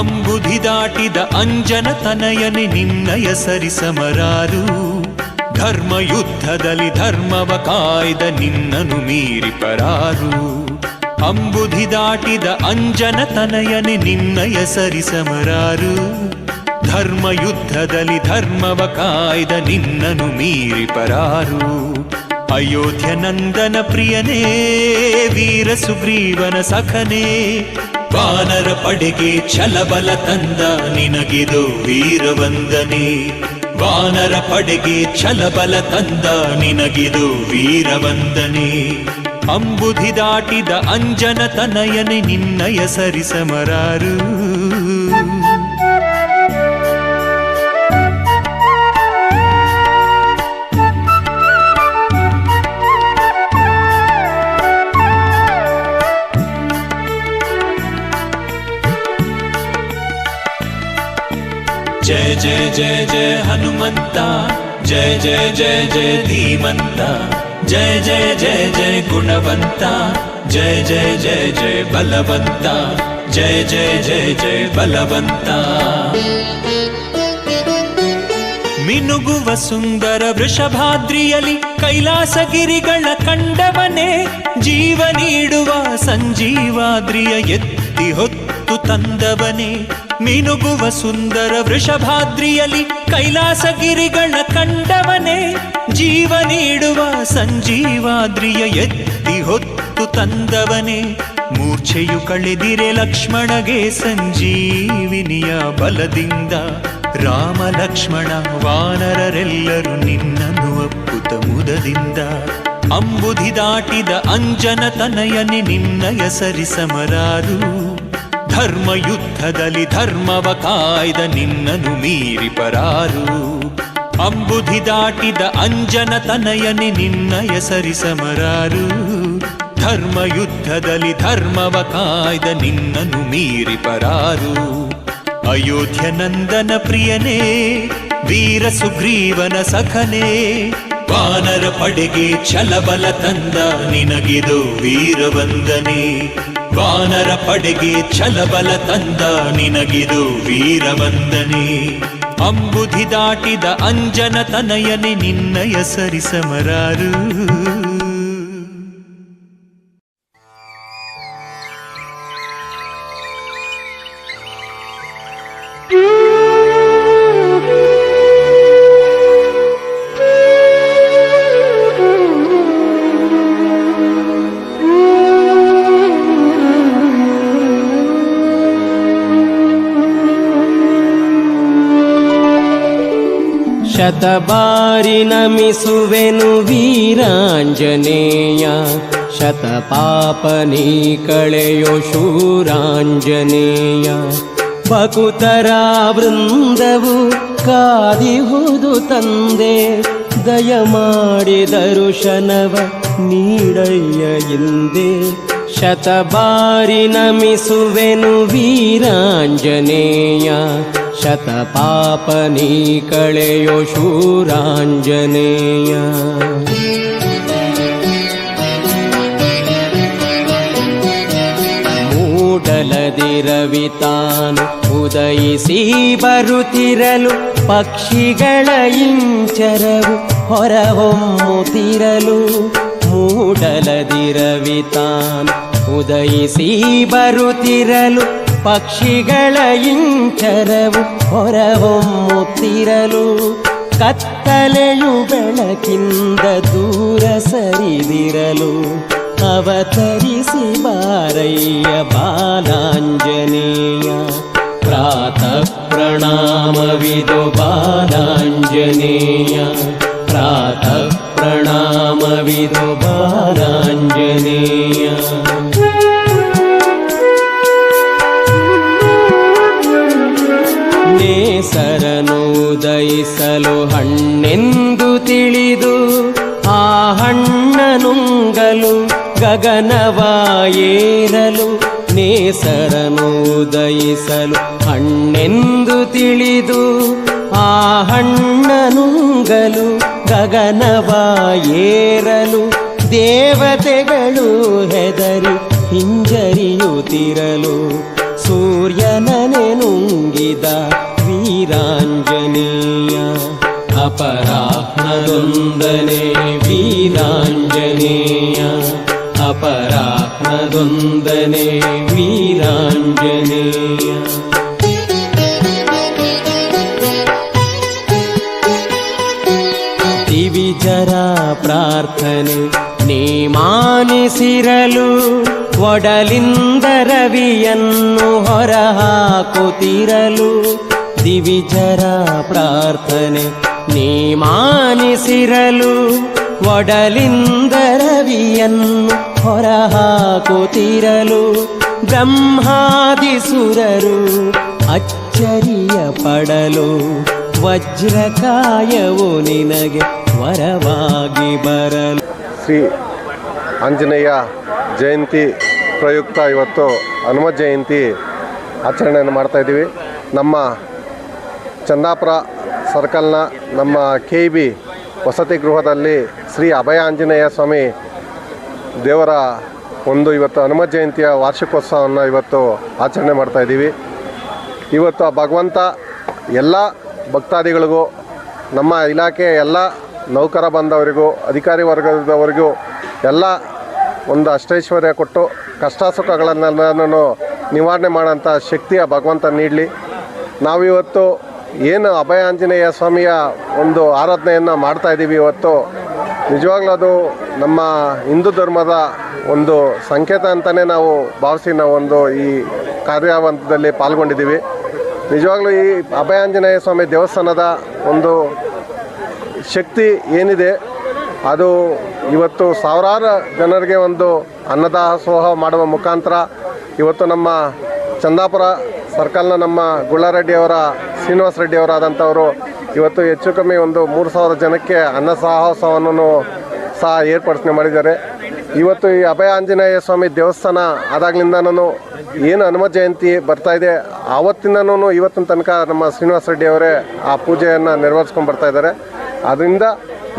ಅಂಬುಧಿ ದಾಟಿದ ಅಂಜನ ತನಯನೆ ನಿನ್ನಯ ಸರಿಸಮರಾರು ಧರ್ಮ ಯುದ್ಧದಲ್ಲಿ ಧರ್ಮವ ಕಾಯ್ದ ನಿನ್ನನು ಮೀರಿ ಪರಾರು. ಅಂಬುಧಿ ದಾಟಿದ ಅಂಜನ ತನಯನೆ ನಿನ್ನಯ ಸರಿಸಮರಾರು ಧರ್ಮ ಯುದ್ಧದಲ್ಲಿ ಧರ್ಮವ ಕಾಯ್ದ ನಿನ್ನನು ಮೀರಿ ಪರಾರು. ಅಯೋಧ್ಯ ನಂದನ ಪ್ರಿಯನೇ, ವೀರ ಸುಗ್ರೀವನ ಸಖನೇ ವಾನರ ಪಡೆಗೆ ಛಲಬಲ ತಂದ ನಿನಗಿದು ವೀರವಂದನೆ. ವಾನರ ಪಡೆಗೆ ಛಲಬಲ ತಂದ ನಿನಗಿದು ವೀರವಂದನೆ. ಅಂಬುಧಿ ದಾಟಿದ ಅಂಜನ ತನಯನೆ ನಿನ್ನಯ ಸರಿಸಮರಾರು జయ జయ జయ జయ హనుమంత జయ జయ జయ జయ ధీమంత జయ జయ జయ జయ గుణవంత జయ జయ జయ జయ బలవంత జయ జయ జయ జయ బలవంత ಮಿನುಗುವ ಸುಂದರ ವೃಷಭಾದ್ರಿಯಲಿ ಕೈಲಾಸಗಿರಿಗಳ ಕಂಡವನೇ ಜೀವ ನೀಡುವ ಸಂಜೀವಾದ್ರಿಯ ಎತ್ತಿ ಹೊತ್ತು ತಂದವನೇ. ಮಿನುಗುವ ಸುಂದರ ವೃಷಭಾದ್ರಿಯಲಿ ಕೈಲಾಸಗಿರಿಗಳ ಕಂಡವನೇ. ಜೀವ ನೀಡುವ ಸಂಜೀವಾದ್ರಿಯ ಎತ್ತಿ ಹೊತ್ತು ತಂದವನೇ. ಮೂರ್ಛೆಯು ಕಳೆದಿರೆ ಲಕ್ಷ್ಮಣಗೆ ಸಂಜೀವಿನಿಯ ಬಲದಿಂದ. ರಾಮ ಲಕ್ಷ್ಮಣ ವಾನರರೆಲ್ಲರೂ ನಿನ್ನನ್ನು ಅಪ್ಪುತ ಮುದದಿಂದ. ಅಂಬುಧಿ ದಾಟಿದ ಅಂಜನ ತನಯನಿ ನಿನ್ನಯ ಸರಿಸಮರಾರು ಧರ್ಮ ಯುದ್ಧದಲ್ಲಿ ಧರ್ಮವ ಕಾಯ್ದ ನಿನ್ನನು ಮೀರಿ ಪರಾರು. ಅಂಬುಧಿ ದಾಟಿದ ಅಂಜನ ತನಯನೆ ನಿನ್ನಯ ಸರಿಸಮರಾರು ಧರ್ಮ ಯುದ್ಧದಲ್ಲಿ ಧರ್ಮವ ಕಾಯ್ದ ನಿನ್ನನು ಮೀರಿ ಪರಾರು. ಅಯೋಧ್ಯ ನಂದನ ಪ್ರಿಯನೇ, ವೀರ ಸುಗ್ರೀವನ ಸಖನೇ ವಾನರ ಪಡೆಗೆ ಛಲಬಲ ತಂದ ನಿನಗಿದು ವೀರವಂದನೆ. ವಾನರ ಪಡೆಗೆ ಛಲಬಲ ತಂದ ನಿನಗಿದು ವೀರವಂದನೆ. ಅಂಬುಧಿ ದಾಟಿದ ಅಂಜನ ತನಯನೆ ನಿನ್ನಯ ಸರಿಸಮರಾರು ಶತಬಾರಿ ನಮಿಸುವೆನು ವೀರಾಂಜನೇಯ. ಶತಪಾಪ ನೀ ಕಳೆಯೋ ಶೂರಾಂಜನೇಯ. ಬಕುತರ ವೃಂದವು ಕಾದಿಹುದು ತಂದೆ. ದಯಮಾಡಿ ದರುಶನವ ನೀಡಯ್ಯ ಹಿಂದೆ ಶತಬಾರಿ ನಮಿಸುವೆನು ವೀರಾಂಜನೇಯ. ಶತಪಾಪ ನೀ ಕಳೆಯೋ ಶೂರಾಂಜನೇಯ. ಮೂಡಲದಿರವಿತಾನು ಉದಯಿಸಿ ಬರುತ್ತಿರಲು ಪಕ್ಷಿಗಳ ಇಂಚರವು ಹೊರಹೊಮ್ಮುತ್ತಿರಲು. ಮೂಡಲದಿರವಿತಾನು ಉದಯಿಸಿ ಬರುತ್ತಿರಲು ಪಕ್ಷಿಗಳ ಇಂಚರವು ಹೊರಹೊಮ್ಮುತ್ತಿರಲು ಕತ್ತಲೆಯು ಬೆಳಕಿಂದ ದೂರ ಸರಿದಿರಲು ಅವತರಿಸಿ ಬಾರಯ್ಯ ಬಾಲಾಂಜನೇಯ ಪ್ರಾತಃ ಪ್ರಣಾಮವಿದು ಬಾಲಾಂಜನೇಯ ಪ್ರಾತಃ ಪ್ರಣಾಮವಿದು ಬಾಲಾಂಜನೇಯ ನೇಸರನುದಯಿಸಲು ಹಣ್ಣೆಂದು ತಿಳಿದು ಆ ಹಣ್ಣನುಂಗಲು ಗಗನವಾಯೇರಲು ನೇಸರನುದಯಿಸಲು ಹಣ್ಣೆಂದು ತಿಳಿದು ಆ ಹಣ್ಣನುಂಗಲು ಗಗನವಾಯೇರಲು ದೇವತೆಗಳು ಹೆದರಿ ಹಿಂಜರಿಯುತ್ತಿರಲು ಸೂರ್ಯನನೆ ನುಂಗಿದ ವೀರಾಂಜನೇಯ ಅಪರಾಹ್ನದೊಂದನೆ ವೀರಾಂಜನೇಯ अपराह्नदुन्दने वीराञ्जनेय दिविजरा प्रार्थने ಪ್ರಾರ್ಥನೆ ನೇಮಾನಿಸಿರಲು ಒಡಲಿಂದ ರವಿಯನ್ನು ಹೊರಹಾಕುತ್ತಿರಲು ದಿವಿಜರ ಪ್ರಾರ್ಥನೆ ನೀ ಮಾನಿಸಿರಲು ಒಡಲಿಂದ ರವಿಯನ್ನು ಹೊರಹಾಕುತ್ತಿರಲು ಬ್ರಹ್ಮಾದಿಸುರರು ಅಚ್ಚರಿಯ ಪಡಲು ವಜ್ರಕಾಯವು ನಿನಗೆ ವರವಾಗಿ ಬರಲು ಶ್ರೀ ಆಂಜನೇಯ ಜಯಂತಿ ಪ್ರಯುಕ್ತ ಇವತ್ತು ಹನುಮ ಜಯಂತಿ ಆಚರಣೆಯನ್ನು ಮಾಡ್ತಾಯಿದ್ದೀವಿ ನಮ್ಮ ಚಂದಾಪುರ ಸರ್ಕಲ್ನ ನಮ್ಮ ಕೆ ಬಿ ವಸತಿ ಗೃಹದಲ್ಲಿ ಶ್ರೀ ಅಭಯ ಆಂಜನೇಯ ಸ್ವಾಮಿ ದೇವರ ಒಂದು ಇವತ್ತು ಹನುಮ ಜಯಂತಿಯ ವಾರ್ಷಿಕೋತ್ಸವವನ್ನು ಇವತ್ತು ಆಚರಣೆ ಮಾಡ್ತಾಯಿದ್ದೀವಿ ಇವತ್ತು ಆ ಭಗವಂತ ಎಲ್ಲ ಭಕ್ತಾದಿಗಳಿಗೂ ನಮ್ಮ ಇಲಾಖೆಯ ಎಲ್ಲ ನೌಕರ ಬಂದವರಿಗೂ, ಅಧಿಕಾರಿ ವರ್ಗದವರಿಗೂ ಎಲ್ಲ ಒಂದು ಅಷ್ಟೈಶ್ವರ್ಯ ಕೊಟ್ಟು ಕಷ್ಟ ಸುಖಗಳನ್ನೆಲ್ಲನೂ ನಿವಾರಣೆ ಮಾಡೋಂಥ ಶಕ್ತಿಯ ಭಗವಂತ ನೀಡಲಿ. ನಾವಿವತ್ತು ಏನು ಅಭಯ ಆಂಜನೇಯ ಸ್ವಾಮಿಯ ಒಂದು ಆರಾಧನೆಯನ್ನು ಮಾಡ್ತಾ ಇದ್ದೀವಿ ಇವತ್ತು. ನಿಜವಾಗ್ಲೂ ಅದು ನಮ್ಮ ಹಿಂದೂ ಧರ್ಮದ ಒಂದು ಸಂಕೇತ ಅಂತಲೇ ನಾವು ಭಾವಿಸಿ ನಾವು ಒಂದು ಈ ಕಾರ್ಯವಂತದಲ್ಲಿ ಪಾಲ್ಗೊಂಡಿದ್ದೀವಿ. ನಿಜವಾಗ್ಲೂ ಈ ಅಭಯ ಆಂಜನೇಯ ಸ್ವಾಮಿ ದೇವಸ್ಥಾನದ ಒಂದು ಶಕ್ತಿ ಏನಿದೆ, ಅದು ಇವತ್ತು ಸಾವಿರಾರು ಜನರಿಗೆ ಒಂದು ಅನ್ನದಾಸೋಹ ಮಾಡುವ ಮುಖಾಂತರ ಇವತ್ತು ನಮ್ಮ ಚಂದಾಪುರ ಸರ್ಕಲ್ನ ನಮ್ಮ ಗುಳ್ಳಾರೆಡ್ಡಿಯವರ ಶ್ರೀನಿವಾಸ ರೆಡ್ಡಿಯವರಾದಂಥವರು ಇವತ್ತು ಹೆಚ್ಚು ಕಮ್ಮಿ ಒಂದು ಮೂರು ಸಾವಿರ ಜನಕ್ಕೆ ಅನ್ನ ಸಾಹಸವನ್ನು ಸಹ ಏರ್ಪಡಿಸಣೆ ಮಾಡಿದ್ದಾರೆ. ಇವತ್ತು ಈ ಅಭಯ ಆಂಜನೇಯ ಸ್ವಾಮಿ ದೇವಸ್ಥಾನ ಆದಾಗ್ಲಿಂದನೂ ಏನು ಹನುಮ ಜಯಂತಿ ಬರ್ತಾ ಇದೆ, ಆವತ್ತಿಂದನೂ ಇವತ್ತಿನ ತನಕ ನಮ್ಮ ಶ್ರೀನಿವಾಸ ರೆಡ್ಡಿ ಅವರೇ ಆ ಪೂಜೆಯನ್ನು ನೆರವೇರಿಸ್ಕೊಂಡು ಬರ್ತಾ ಇದ್ದಾರೆ. ಅದರಿಂದ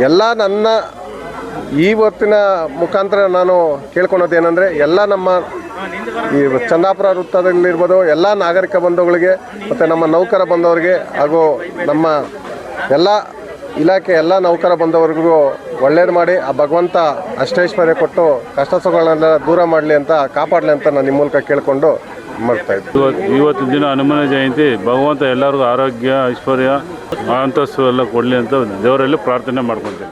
ಎಲ್ಲ ನನ್ನ ಈ ಹೊತ್ತಿನ ಮುಖಾಂತರ ನಾನು ಕೇಳ್ಕೊಳೋದೇನೆಂದರೆ ಎಲ್ಲ ನಮ್ಮ ಈ ಚಂದಾಪುರ ವೃತ್ತದಲ್ಲಿರ್ಬೋದು, ಎಲ್ಲ ನಾಗರಿಕ ಬಂಧುಗಳಿಗೆ ಮತ್ತು ನಮ್ಮ ನೌಕರ ಬಂದವರಿಗೆ ಹಾಗೂ ನಮ್ಮ ಎಲ್ಲ ಇಲಾಖೆ ಎಲ್ಲ ನೌಕರ ಬಂದವರಿಗೂ ಒಳ್ಳೇದು ಮಾಡಿ, ಆ ಭಗವಂತ ಅಷ್ಟೈಶ್ವರ್ಯ ಕೊಟ್ಟು ಕಷ್ಟ ಸುಖಗಳನ್ನೆಲ್ಲ ದೂರ ಮಾಡಲಿ ಅಂತ, ಕಾಪಾಡಲಿ ಅಂತ ನಾನು ನಿಮ್ಮ ಮೂಲಕ ಕೇಳಿಕೊಂಡು ಮಾಡ್ತಾ ಇದ್ದೆ. ಇವತ್ತು ದಿನ ಹನುಮನ ಜಯಂತಿ, ಭಗವಂತ ಎಲ್ಲರಿಗೂ ಆರೋಗ್ಯ, ಐಶ್ವರ್ಯ ಅಂತಸ್ತು ಎಲ್ಲ ಕೊಡಲಿ ಅಂತ ದೇವರಲ್ಲಿ ಪ್ರಾರ್ಥನೆ ಮಾಡ್ಕೊತೀನಿ.